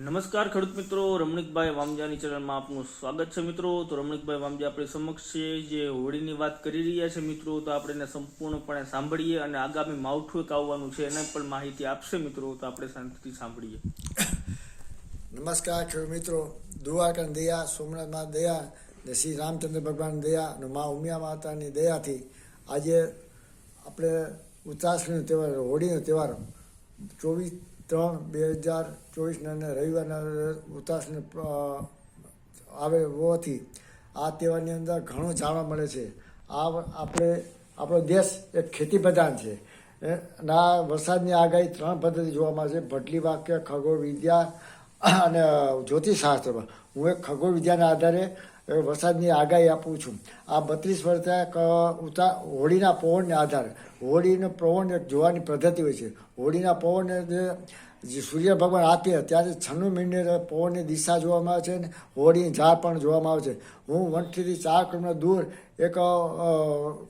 નમસ્કાર ખેડૂત મિત્રો, રમણીકભાઈ વામજાની ચેનલમાં આપનું સ્વાગત છે મિત્રો. તો રમણીકભાઈ વામજા આપણી સમક્ષ છે, જે હોળીની વાત કરી રહ્યા છે મિત્રો, તો આપણે એને સંપૂર્ણપણે સાંભળીએ અને આગામી માવઠું એક આવવાનું છે એને પણ માહિતી આપશે મિત્રો, તો આપણે શાંતિથી સાંભળીએ. નમસ્કાર ખેડૂત મિત્રો. દ્વારકાની દયા સોમનાથમાં દયા શ્રી રામચંદ્ર ભગવાન દયા અને મા ઉમિયા માતાની દયાથી આજે આપણે ઉત્તરાયણનો તહેવાર, હોળીનો તહેવાર, ચોવીસ ત્રણ, બે હજાર ચોવીસના અને રવિવારના ઉતાસને આવે હોવાથી આ તહેવારની અંદર ઘણું જાણવા મળે છે. આ આપણે, આપણો દેશ એક ખેતી પ્રધાન છે અને વરસાદની આગાહી ત્રણ પદ્ધતિ જોવામાં છે. ભટલી વાક્ય, ખગોળ વિદ્યા અને જ્યોતિષશાસ્ત્રમાં હું એક ખગોળ વિદ્યાના આધારે વરસાદની આગાહી આપું છું. આ બત્રીસ વર્ષે એક ઉતા, હોળીના પવનને આધારે. હોળીનો પવન જોવાની પદ્ધતિ હોય છે. હોળીના પવનને જે સૂર્ય ભગવાન આપે ત્યારે છન્નું મિનિટે પવનની દિશા જોવામાં આવે છે અને હોળીની ઝાડ પણ જોવામાં આવે છે. હું વનથી ચાર કિલોમીટર દૂર એક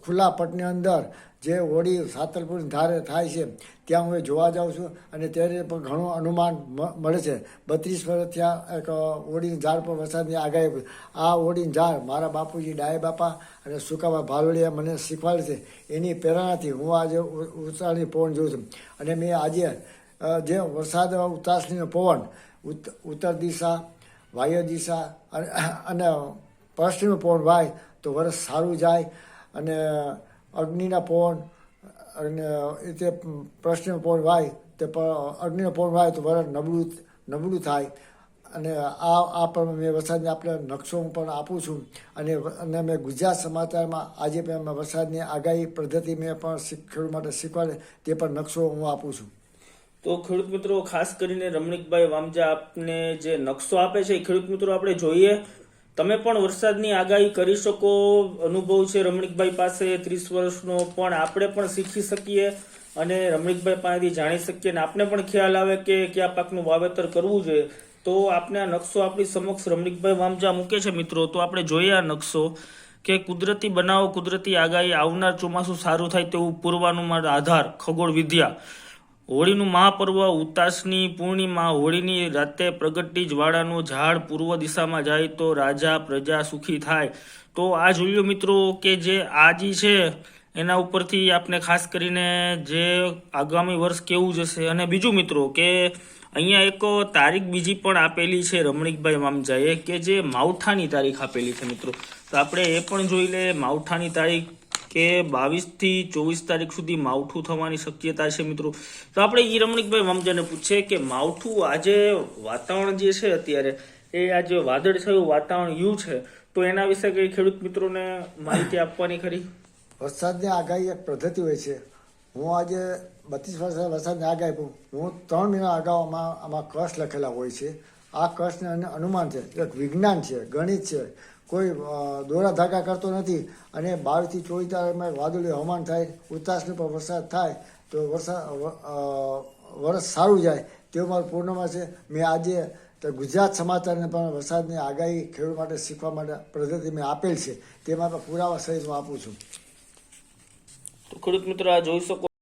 ખુલ્લા પટની અંદર જે હોળી સાતલપુરની ધારે થાય છે, ત્યાં હું એ જોવા જાઉં છું અને ત્યારે પણ ઘણું અનુમાન મળે છે. બત્રીસ વર્ષ ત્યાં એક હોળીની ઝાડ પર વરસાદની આગાહી આ હોળીની ઝાડ મારા બાપુજી, ડાય બાપા અને સુકાબા ભાલોડિયા મને શીખવાડે છે. એની પ્રેરણાથી હું આજે ઉત્સાહની પવન જોઉં છું. અને મેં આજે જે વરસાદ ઉતાસનીનો પવન, ઉત્ત- ઉત્તર દિશા વાયુ દિશા અને અને પશ્ચિમ પવન વાય તો વરસ સારું જાય. અને અગ્નિના પવન, અને એ તે પશ્ચિમ પવન વાય તે અગ્નિનો પવન વાય તો વરસ નબળું નબળું થાય. અને આ આ પણ મેં વરસાદની આપણે નકશો હું પણ આપું છું. અને અને મેં ગુજરાત સમાચારમાં આજે પણ વરસાદની આગાહી પદ્ધતિ મેં પણ ખેડૂત માટે શીખવાડે તે પણ નકશો હું આપું છું. તો ખેડૂત મિત્રો, ખાસ કરીને રમણીકભાઈ વામજા આપને જે નકશો આપે છે એ ખેડૂત મિત્રો આપણે જોઈએ. તમે પણ વરસાદની આગાહી કરી શકો. અનુભવ છે રમણીકભાઈ પાસે ત્રીસ વર્ષનો, પણ આપણે પણ શીખી શકીએ અને રમણીકભાઈ પાસેથી જાણી શકીએ અને આપને પણ ખ્યાલ આવે કે કયા પાકનું વાવેતર કરવું જોઈએ. તો આપણે આ નકશો આપણી સમક્ષ રમણીકભાઈ વામજા મૂકે છે મિત્રો. તો આપણે જોઈએ આ નકશો કે કુદરતી બનાવો, કુદરતી આગાહી આવનાર ચોમાસું સારું થાય તેવું પૂર્વાનુમાન આધાર ખગોળ વિદ્યા. હોળીનું મહાપર્વ, ઉતાસની પૂર્ણિમા, હોળીની રાતે પ્રગટી જવાળાનો ઝાડ પૂર્વ દિશામાં જાય તો રાજા, પ્રજા સુખી થાય. તો આ જોયું મિત્રો કે જે આજી છે, એના ઉપરથી આપણે ખાસ કરીને જે આગામી વર્ષ કેવું જશે. અને બીજું મિત્રો કે અહીંયા એક તારીખ બીજી પણ આપેલી છે રમણીકભાઈ મામજાએ, કે જે માવઠાની તારીખ આપેલી છે મિત્રો. તો આપણે એ પણ જોઈ લે માવઠાની તારીખ કે બાવીસથી ચોવીસ તારીખ સુધી માવઠું થવાની શક્યતા છે મિત્રો? તો આપણે ઈ રમણીકભાઈ વામજાને પૂછીએ કે માવઠું આજે વાતાવરણ જે છે અત્યારે, એ આજે વાદળછાયું વાતાવરણ યુ છે, તો એના વિશે કઈ ખેડૂત મિત્રોને માહિતી આપવાની ખરી? વરસાદની આગાહી એક પદ્ધતિ હોય છે. હું આજે બત્રીસ વર્ષ વરસાદની આગાહી હું ત્રણ મહિના અગાઉ આમાં આમાં કશ લખેલા હોય છે. આ કશને અને અનુમાન છે. એક વિજ્ઞાન છે, ગણિત છે. કોઈ દોરા ધાકા કરતો નથી અને બાવીસથી ચોવીસ તારીખમાં વાદળી હવામાન થાય ઉત્તરાયણ પર વરસાદ થાય, તો વરસાદ વરસ સારું જાય તેવું મારું પૂર્ણમાં છે. મેં આજે ગુજરાત સમાચારને પણ વરસાદની આગાહી ખેડૂત માટે શીખવા માટે પદ્ધતિ મેં આપેલ છે. તેમાં પણ પુરાવા સહિત હું આપું છું. તો ખેડૂત મિત્રો આ જોઈ શકો